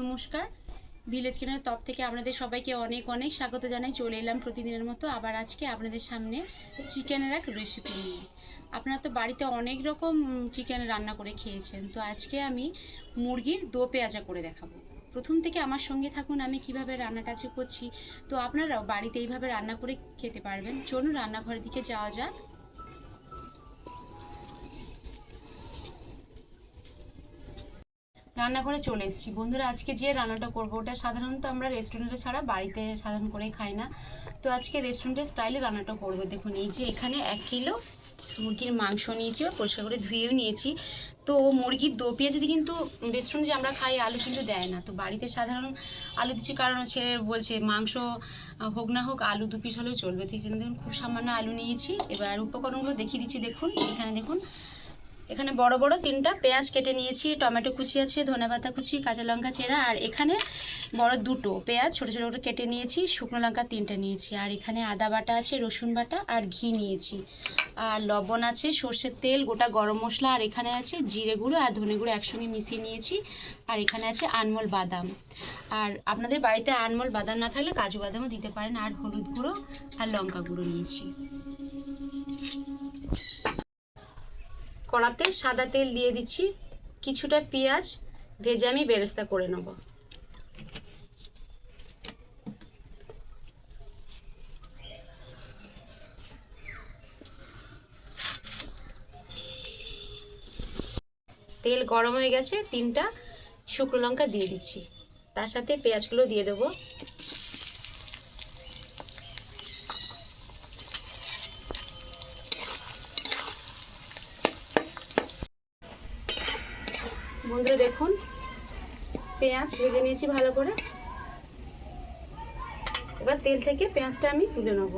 নমস্কার। ভিলেজ কিনার তপ থেকে আপনাদের সবাইকে অনেক অনেক স্বাগত জানাই। চলে এলাম প্রতিদিনের মতো আবার আজকে আপনাদের সামনে চিকেনের এক রেসিপি নিয়ে। আপনারা তো বাড়িতে অনেক রকম চিকেন রান্না করে খেয়েছেন। তো আজকে আমি মুরগির দো পেঁয়াজা করে দেখাবো। প্রথম থেকে আমার সঙ্গে থাকুন, আমি কীভাবে রান্নাটা আজকে করছি। তো আপনারাও বাড়িতে এইভাবে রান্না করে খেতে পারবেন। চলুন রান্নাঘরের দিকে যাওয়া যাক। রান্নাঘরে চলে এসেছি। বন্ধুরা, আজকে যে রান্নাটা করব, ওটা সাধারণত আমরা রেস্টুরেন্টে ছাড়া বাড়িতে সাধারণ করে খাই না। তো আজকে রেস্টুরেন্টের স্টাইলে রান্নাটা করব। দেখুন, এই যে এখানে এক কিলো মুরগির মাংস নিয়েছি বা পরিষ্কার করে ধুয়েও নিয়েছি। তো মুরগির দো পেঁয়াজেদি কিন্তু রেস্টুরেন্টে যে আমরা খাই, আলু কিন্তু দেয় না। তো বাড়িতে সাধারণ আলু দিচ্ছি, কারণ ছেলে বলছে মাংস হোক না হোক, আলু দু পিস হলেও চলবে। তো দেখুন, খুব সামান্য আলু নিয়েছি। এবার উপকরণগুলো দেখিয়ে দিচ্ছি। দেখুন, এখানে দেখুন এখানে বড় বড় তিনটা পেঁয়াজ কেটে নিয়েছি, টমেটো কুচি আছে, ধনেপাতা কুচি, কাঁচা লঙ্কা চেরা, আর এখানে বড় দুটো পেঁয়াজ ছোটো ছোটো করে কেটে নিয়েছি, শুকনো লঙ্কা তিনটে নিয়েছি, আর এখানে আদা বাটা আছে, রসুন বাটা আর ঘি নিয়েছি, আর লবণ আছে, সর্ষের তেল, গোটা গরম মশলা, আর এখানে আছে জিরে গুঁড়ো আর ধনে গুঁড়ো একসঙ্গে মিশিয়ে নিয়েছি, আর এখানে আছে আনমোল বাদাম, আর আপনাদের বাড়িতে আনমোল বাদাম না থাকলে কাজু বাদামও দিতে পারেন, আর হলুদ গুঁড়ো আর লঙ্কা গুঁড়ো নিয়েছি। কড়াতে সাদা তেল দিয়ে দিচ্ছি, কিছুটা পেঁয়াজ ভেজে আমি বেরেস্তা করে নেব। তেল গরম হয়ে গেছে, তিনটা শুকনো লঙ্কা দিয়ে দিচ্ছি। তার সাথে পেঁয়াজগুলো দিয়ে দেবো। বন্ধুরা দেখুন, পেঁয়াজ ভেজে নিয়েছি ভালো করে। এবার তেল থেকে পেঁয়াজটা আমি তুলে নেব।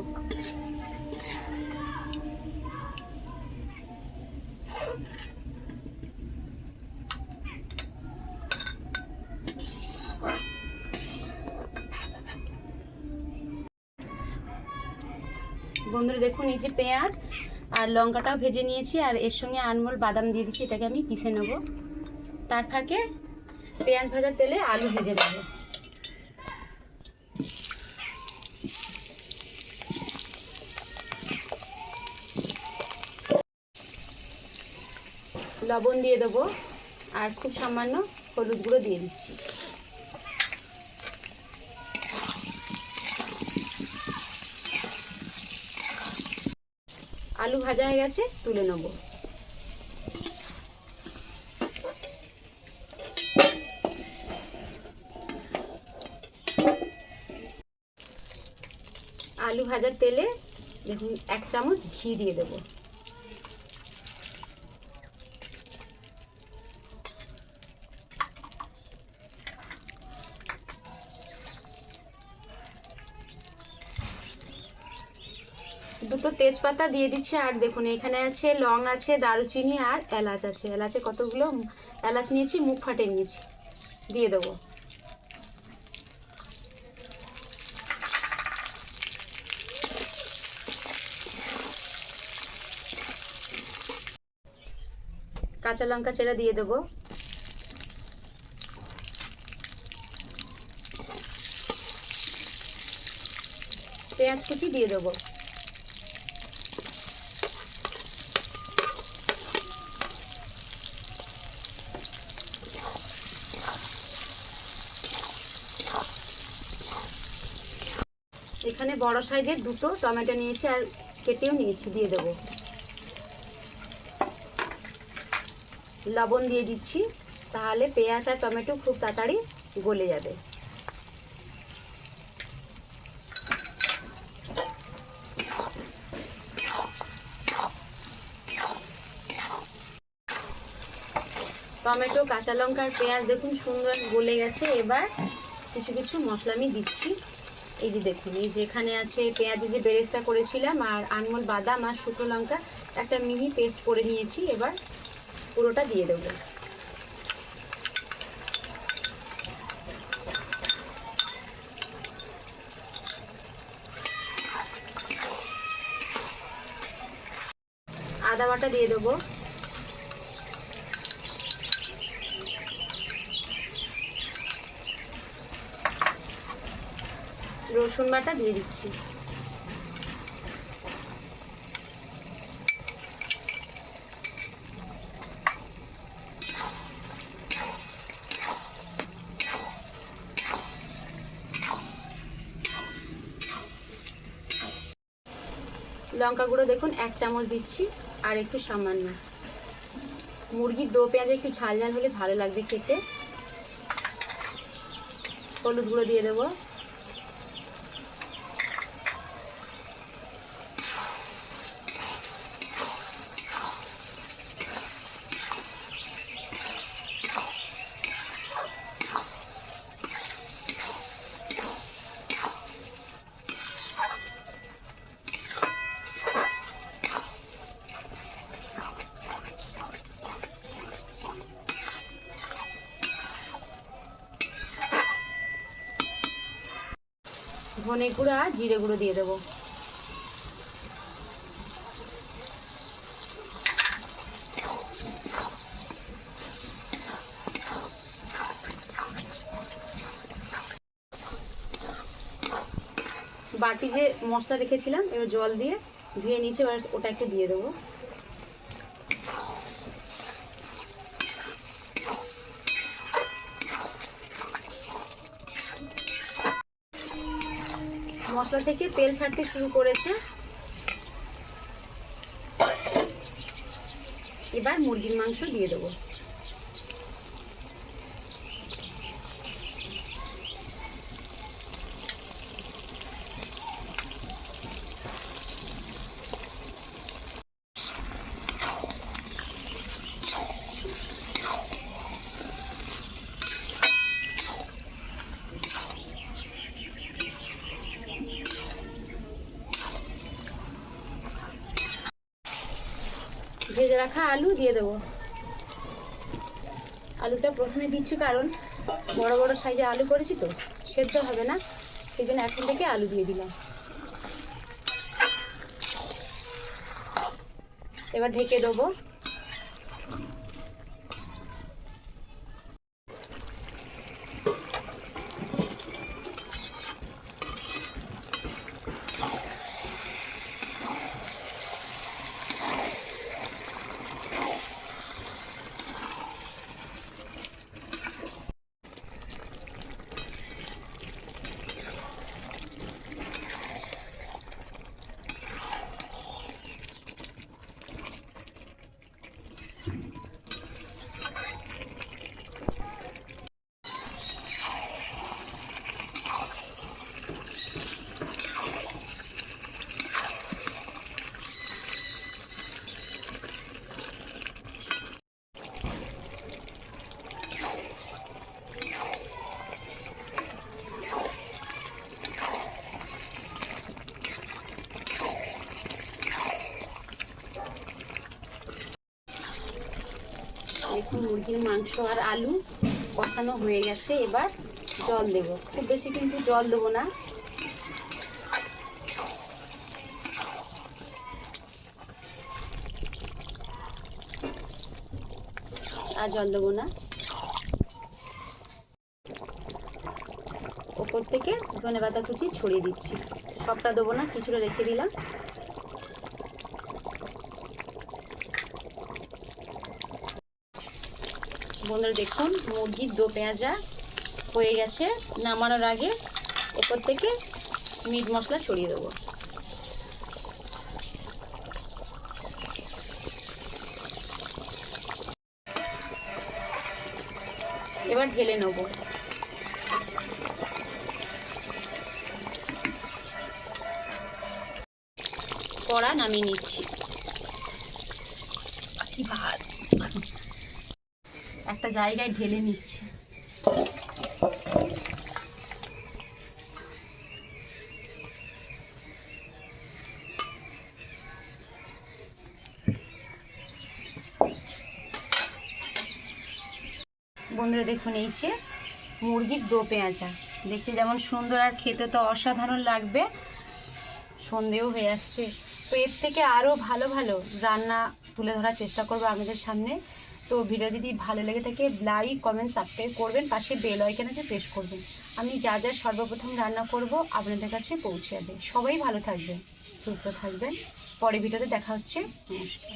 বন্ধুরা দেখুন, এই যে পেঁয়াজ আর লঙ্কাটাও ভেজে নিয়েছি, আর এর সঙ্গে আনমোল বাদাম দিয়ে দিচ্ছি, এটাকে আমি পিষে নেব। তার ফাঁকে পেঁয়াজ ভাজার তেলে আলু ভেজে নেব। লবণ দিয়ে দেবো আর খুব সামান্য হলুদ গুঁড়ো দিয়ে দিচ্ছি। আলু ভাজা হয়ে গেছে, তুলে নেব। ভাজার তেলে দেখুন, এক চামচ ঘি দিয়ে দেবো। দুটো তেজপাতা দিয়ে দিচ্ছি, আর দেখুন, এখানে আছে লং আছে, দারুচিনি আর এলাচ আছে। এলাচে কতগুলো? এলাচ নিয়েছি মুখ ফাটে নিয়েছি। দিয়ে দেবো। কাঁচা লঙ্কা চেরা দিয়ে দেবো। পেঁয়াজ কুচি দিয়ে দেবো। এখানে বড় সাইজের দুটো টমেটো নিয়েছি আর কেটেও নিয়েছি, দিয়ে দেবো। লবণ দিয়ে দিচ্ছি, তাহলে পেঁয়াজ আর টমেটো খুব তাড়াতাড়ি গলে যাবে। টমেটো, কাঁচা লঙ্কা আর পেঁয়াজ দেখুন সুন্দর গলে গেছে। এবার কিছু কিছু মশলা আমি দিচ্ছি। এই যে দেখুন, এই যেখানে আছে পেঁয়াজে যে বেরেস্তা করেছিলাম আর আনমোল বাদাম আর শুকনো লঙ্কা, একটা মিহি পেস্ট করে নিয়েছি। এবার পুরোটা দিয়ে দেবো। আদা বাটা দিয়ে দেবো। রসুন বাটা দিয়ে দিচ্ছি। লঙ্কা গুঁড়ো দেখুন, এক চামচ দিচ্ছি, আর একটু সামান্য। মুরগির দো পেঁয়াজে একটু ঝাল ঝাল হলে ভালো লাগবে খেতে। হলুদ গুঁড়ো দিয়ে দেবো। ধনে গুঁড়ো আর জিরে গুঁড়ো দিয়ে দেবো। বাটি যে মশলা রেখেছিলাম, এবার জল দিয়ে ধুয়ে এবার ওটা একটু দিয়ে দেবো। মশলা থেকে তেল ছাড়তে শুরু করেছে। এবার মুরগির মাংস দিয়ে দেবো। ভেজে রাখা আলু, দিয়ে দেবো। আলুটা প্রথমে দিচ্ছি, কারণ বড় বড় সাইজে আলু করেছি তো, সেদ্ধ হবে না, সেই জন্য এখন থেকে আলু দিয়ে দিলাম। এবার ঢেকে দেবো। দেখুন মুরগির মাংস আর আলু কষানো হয়ে গেছে। এবার জল দেব। খুব বেশি কিন্তু জল দেবো না। আর জল দেবো না। ওপর থেকে ধনে পাতা কুচি ছড়িয়ে দিচ্ছি। সবটা দেবো না, কিছুটা রেখে দিলাম। বন্ধুরা দেখুন, মুরগির দো পেঁয়াজা হয়ে গেছে। নামানোর আগে ওপর থেকে মিট মশলা ছড়িয়ে দেবো। এবার ঢেলে নেব। কড়া নামিয়ে নিচ্ছি। একটা জায়গায় ঢেলে নিচ্ছে। বন্ধুরা দেখুন, এই যে মুরগির দো পেঁয়াজা। দেখতে যেমন সুন্দর আর খেতে তো অসাধারণ লাগবে। সন্ধেও হয়ে আসছে। তো এর থেকে আরও ভালো ভালো রান্না তুলে ধরার চেষ্টা করব আপনাদের সামনে। তো ভিডিও যদি ভালো লেগে থাকে লাইক কমেন্ট সাবস্ক্রাইব করবেন, পাশে বেল আইকন আছে প্রেস করবেন। আমি যা যা সর্বপ্রথম রান্না করব আপনাদের কাছে পৌঁছে যাবে। সবাই ভালো থাকবেন, সুস্থ থাকবেন। পরে ভিডিওতে দেখা হচ্ছে। নমস্কার।